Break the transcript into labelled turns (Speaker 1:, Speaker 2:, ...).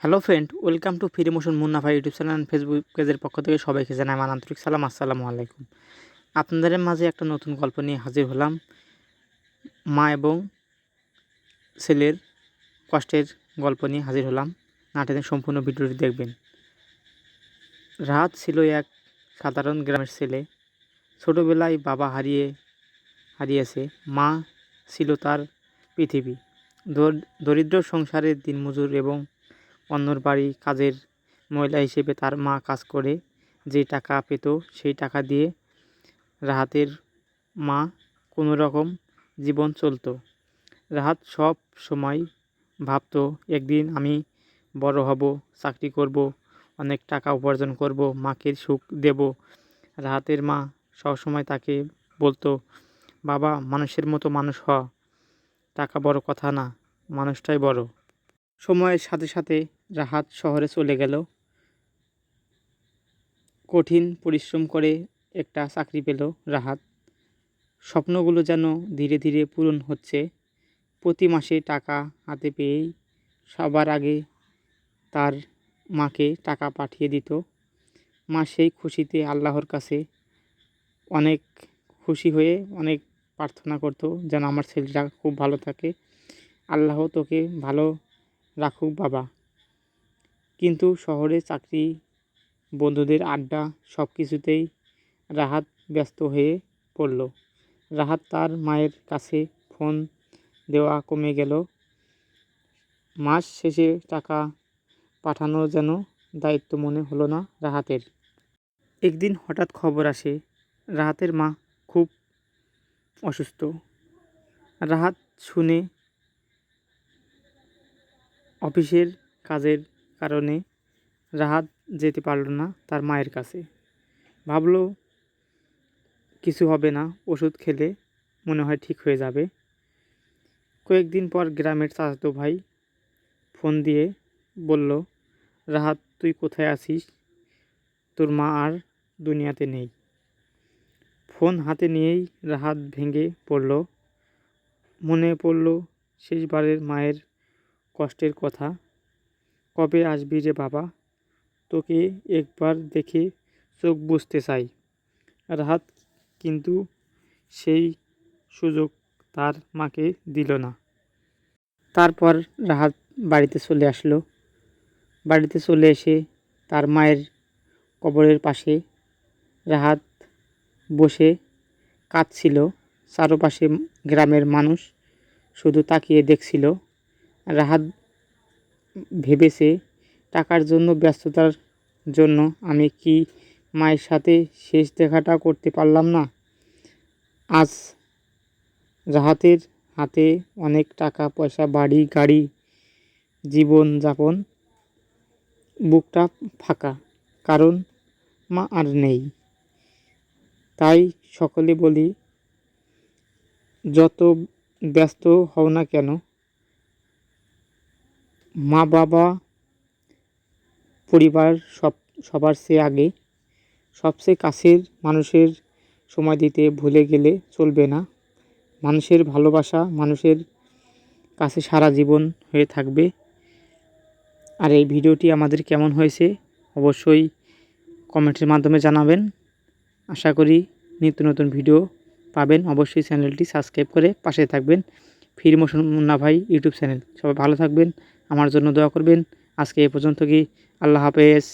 Speaker 1: Hello friend welcome to ফিরি মোশন মুন্নাফা ইউটিউব চ্যানেল ফেসবুক পেজের পক্ষ থেকে সবাইকে জানাই আমার আন্তরিক সালাম, আসসালামু আলাইকুম। আপনাদের মাঝে একটা নতুন গল্প নিয়ে হাজির হলাম। মা এবং ছেলের কষ্টের গল্প নিয়ে হাজির হলাম। নাটকের সম্পূর্ণ ভিডিওটি দেখবেন। রাত ছিল এক সাধারণ গ্রামের ছেলে। ছোটোবেলায় বাবা হারিয়ে, হারিয়েছে। মা ছিল তার পৃথিবী দর- দরিদ্র সংসারের দিনমজুর এবং অন্যর বাড়ি কাজের মহিলা হিসেবে তার মা কাজ করে, যে টাকা পেত সেই টাকা দিয়ে রাহাতের মা কোনো রকম জীবন চলতো। রাহাত সব সময় ভাবতো, একদিন আমি বড় হব, চাকরি করব, অনেক টাকা উপার্জন করব, মাকে সুখ দেব। রাহাতের মা সবসময় তাকে বলতো, বাবা, মানুষের মতো মানুষ হ টাকা বড় কথা না, মানুষটাই বড়। সময়ের সাথে সাথে রাহাত শহরে চলে গেল। কঠিন পরিশ্রম করে একটা চাকরি পেল রাহাত। স্বপ্নগুলো যেন ধীরে ধীরে পূরণ হচ্ছে। প্রতি মাসে টাকা হাতে পেয়েই সবার আগে তার মাকে টাকা পাঠিয়ে দিত। মা সেই খুশিতে আল্লাহর কাছে অনেক খুশি হয়ে অনেক প্রার্থনা করতো যেন আমার ছেলেটা খুব ভালো থাকে। আল্লাহ তোকে ভালো রাখুক বাবা। কিন্তু শহরে চাকরি, বন্ধুদের আড্ডা সব কিছুতেই রাহাত ব্যস্ত হয়ে পড়ল। রাহাত তার মায়ের কাছে ফোন দেওয়া কমে গেল। মাস শেষে টাকা পাঠানো যেন দায়িত্ব মনে হলো না রাহাতের। একদিন হঠাৎ খবর আসে, রাহাতের মা খুব অসুস্থ। রাহাত শুনে অফিসের কাজের কারণে রাহাত যেতে পারল না তার মায়ের কাছে। ভাবল, কিছু হবে না, ওষুধ খেলে মনে হয় ঠিক হয়ে যাবে। কয়েকদিন পর গ্রামের চাচাতো ভাই ফোন দিয়ে বলল, রাহাত, তুই কোথায় আছিস? তোর মা আর দুনিয়াতে নেই। ফোন হাতে নিয়েই রাহাত ভেঙে পড়ল। মনে পড়ল, শেষবারের মায়ের কষ্টের কথা। কবে আসবি রে বাবা? তোকে একবার দেখে চোখ বুঝতে চাই। রাহাত কিন্তু সেই সুযোগ তার মাকে দিল না। তারপর রাহাত বাড়িতে চলে আসলো। বাড়িতে চলে এসে তার মায়ের কবরের পাশে রাহাত বসে কাঁদছিল। চারপাশে গ্রামের মানুষ শুধু তাকিয়ে দেখছিল। রাহাত ভেবেছে, টাকার জন্য, ব্যস্ততার জন্য আমি কি মায়ের সাথে শেষ দেখাটা করতে পারলাম না? আজ রাহাতের হাতে অনেক টাকা, পয়সা, বাড়ি, গাড়ি জীবন যাপন বুকটা ফাঁকা। কারণ মা আর নেই। তাই সকলে বলি, যত ব্যস্ত হও না কেন মা বাবা পরিবার সব, সবার চেয়ে আগে। সবচেয়ে কাছের মানুষের সময় দিতে ভুলে গেলে চলবে না। মানুষের ভালোবাসা মানুষের কাছে সারা জীবন হয়ে থাকবে। আর এই ভিডিওটি আমাদের কেমন হয়েছে অবশ্যই কমেন্টের মাধ্যমে জানাবেন। আশা করি নিত্য নতুন ভিডিও পাবেন। অবশ্যই চ্যানেলটি সাবস্ক্রাইব করে পাশে থাকবেন। ফির মোশন মুন্না ভাই ইউটিউব চ্যানেল। সবাই ভালো থাকবেন। আমার জন্য দোয়া করবেন। আজকে এ পর্যন্ত কি। আল্লাহ হাফেজ।